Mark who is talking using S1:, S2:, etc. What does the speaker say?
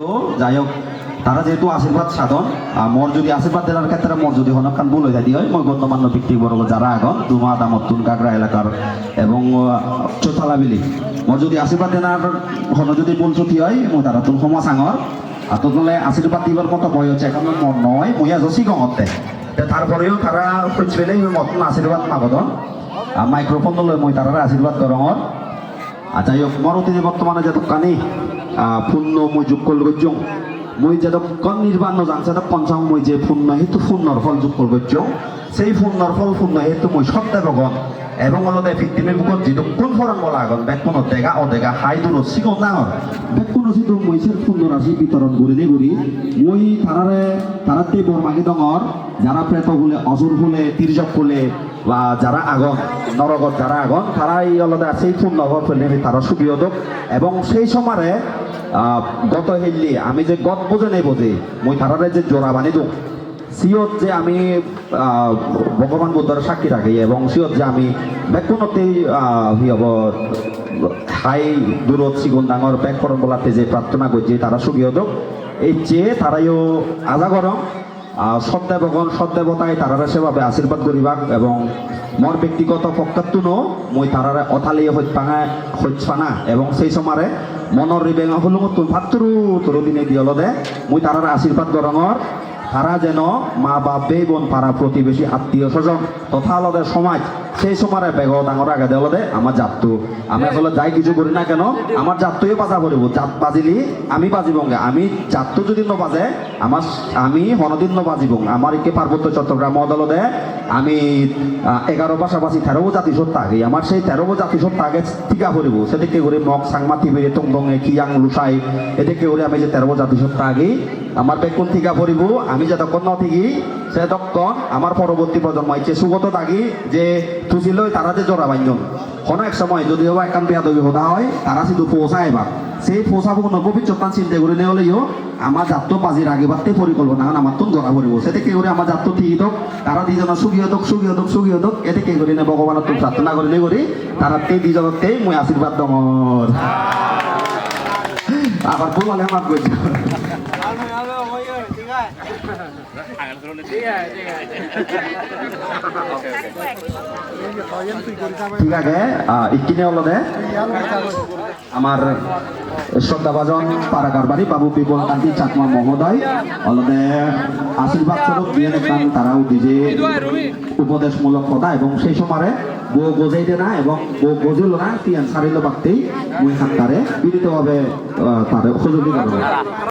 S1: তো যাই হোক, তারা যেহেতু আশীর্বাদ সাধন মোর যদি আশীর্বাদ দেওয়ার ক্ষেত্রে মোর যদি হনকান ভুল হয়ে যায়। হয় মই গণ্যমান্য ব্যক্তি বড় যারা আগন দুমা দামত্তুন কাকরা এলাকার এবং চোথালাবিলি। মোর যদি আশীর্বাদ দেনার হন, যদি ভুল ছুটি হয়, মই তারা তুল সমা সাঙর আর তোলে আশীর্বাদ দিবার মতো বই হচ্ছে, এখন মন নয়, মই আজ সিগঙতে তারপরেও তারা খুঁজবেলে মতন আশীর্বাদ মাগদন মাইক্রোফোন লয় মই তারা আশীর্বাদ করঙর যাই হোক মোৰ অতিথি বৰ্তমানে যে কানি পূৰ্ণ মই যোগ কৰিব গৈছোঁ মই যে কণ নিৰ্বাণ জানছে পঞ্চম মই যে পূৰ্ণ সেইটো পূৰ্ণৰ ফল যোগ কৰিব গৈছোঁ সেই পূৰ্ণৰ ফল পূৰ্ণ সেইটো মই সত্য ভগৱান। এবং অলতে পৃথিৱীৰ বুকত যিটো কোন ফৰণ বলা আগত বেকোন অদেগা অদেগা হাই দূৰ চিকন ডাঙৰ। বেকোন মই সেই পূৰ্ণ ৰাশি বিতৰণ কৰিলে কৰি মই তাৰাৰে, তাৰাতে বৰমাগী ডঙৰ যারা প্রেত বলে অজুর বলে তির্যক বলে বা যারা আগন নরগত যারা আগন তারা এই আলাদা সেই নগর ফেলে তারা সুবিধক এবং সেই আহ, গত হেললি আমি যে গত বোঝে নেই বোঝে মই তারারে যে জোড়া বানি দিওঁ সিয়ত যে আমি আহ, ভগৱান বুদ্ধৰ সাক্ষী ৰাখি এবং সিয়ত যে আমি বেকোনতেই সি হ'ব হাই দূৰত চিগুণ ডাঙৰ বেক কৰণ বোলাতে যে প্ৰাৰ্থনা কৰিছে তারা সুবিধক এই যে তারাইও আজা গরম সদ্দেবগণ সদ্দেবতায় তারারা সেভাবে আশীর্বাদ করিবাক এবং মোর ব্যক্তিগত পক্ষাতুনো মই তারারে অথালিয়ে হইত পাঙা হইত পানা এবং সেই সময়ে মনৰ রিবেঙা হলো তুন ভাতরু তোর দিনে দিয়লদে, মই তারারে আশীর্বাদ গরঙর তারা যেন মা বাপ বে বোন, পাড়া প্রতিবেশী, আত্মীয় স্বজন তথা আলাদা সমাজ, সেই সময় বেগ ডাঙর আগে দেওয়ালে আমার জাতটো। আমি আসলে যাই কিছু করি না কেন আমার জাতটোই বাজা করিব জাত বাজিলি আমি বাজিবঙ্গে আমি জাতটো যদি নবাজে আমার আমি হনদিন ন নবাজিব। আমার একে পার্বত্য চট্টগ্রাম অদলতে আমি এগারো পাশাপাশি তেরো জাতি সত্তা আগে আমার সেই তেরো জাতি সত্তা আগে টিকা করিব সেদিকে করে মগ সাংমা টিভিরে টংডঙে কিয়াং লুসাই এদিকে করে আমি যে তেরো জাতি সত্তা আগে আমার বেকুন টিকা পড়িব আমি যতক্ষণ ন থাকি সে তখন আমার পরবর্তী প্রজন্ম ইচ্ছে সুগত থাকি যে থুছিল তারা যে জোড়া বাঞ্জন কোনো এক সময় যদি হবা একান পেয়াদবি হতা হয় তারা শুধু পৌঁছা এবার সেই পৌঁছাব ভবিষ্যৎ চিন্তা করে নেওয়ালেও আমার জাত বাজির আগে বাড়তে পরিকল্পনা কারণ আমার তো ধরা পড়িব সেটা কে করে আমার জাত ঠিক হোক তারা দুজনের সুখী হতক সুখী হতক সুখী হতক এতে কে করে নে ভগবানের তো প্রার্থনা করে করি তারা তে দুজনতে মই আশীর্বাদ দমর আবার বলালে আমার কইছে আমার শ্রদ্ধাভাজন পারাকার বাড়ি বাবু বিপল কান্তি চাকমা মহোদয়। অলদে আশীর্বাদ স্বরূপ দিয়ে নেকান তারাও দিজে উপদেশমূলক কথা এবং সেই সময় বউ গজাই দে না এবং বউ গজিল না তিয়ান সারিল বাগতেই মুই তারে আহ, তারে সহযোগী করবে